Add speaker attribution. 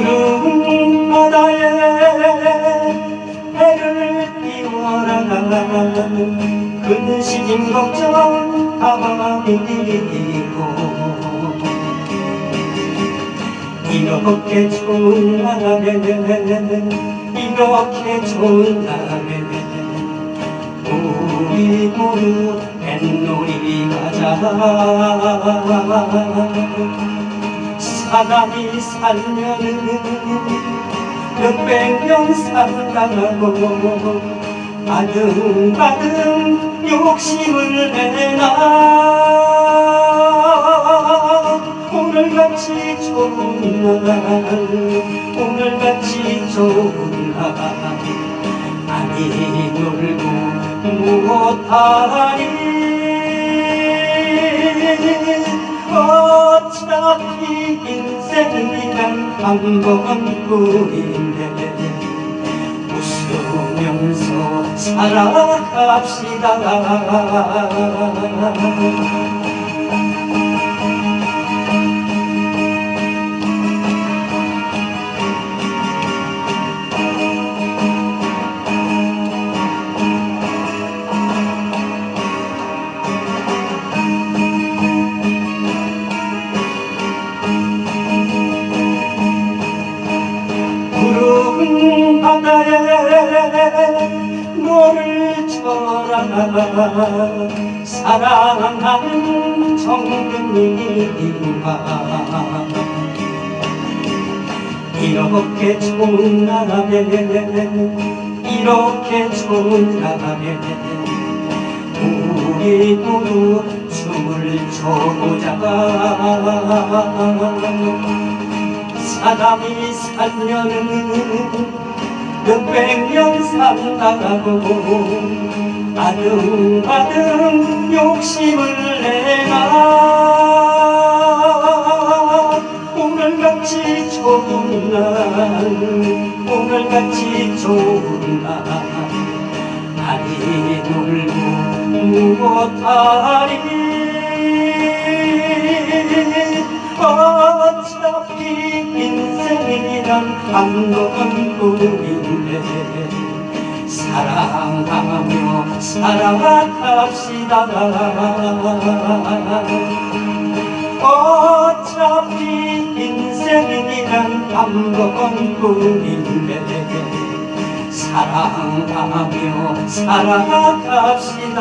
Speaker 1: 푸른 바다에 해를 띄워라 근시진 걱정 가방이고. 이렇게 좋은 날에 이렇게 좋은 날에 우리 모두 뱃놀이 가자. 사람이 살면은 몇백 년 산다고 아등바등 욕심을 내나 오늘같이 좋은 날 오늘같이 좋은 날. 아니 놀고 무엇하니 어차피 인생이란 한 번뿐인데 웃으면서 살아갑시다 사랑하는 정근이가 이렇게 좋은 날에 이렇게 좋은 날에. 우리 모두 춤을 춰보자. 사람이 살면은 몇백 년 산다고 아등바등 욕심을 내나 오늘같이 좋은 날 오늘같이 좋은 날. 아니 놀고 무엇하리? 어차피 인생이란 한 번 뿐인데 사랑하며 살아갑시다. 어차피 인생이란 한 번뿐인데 사랑하며 살아갑시다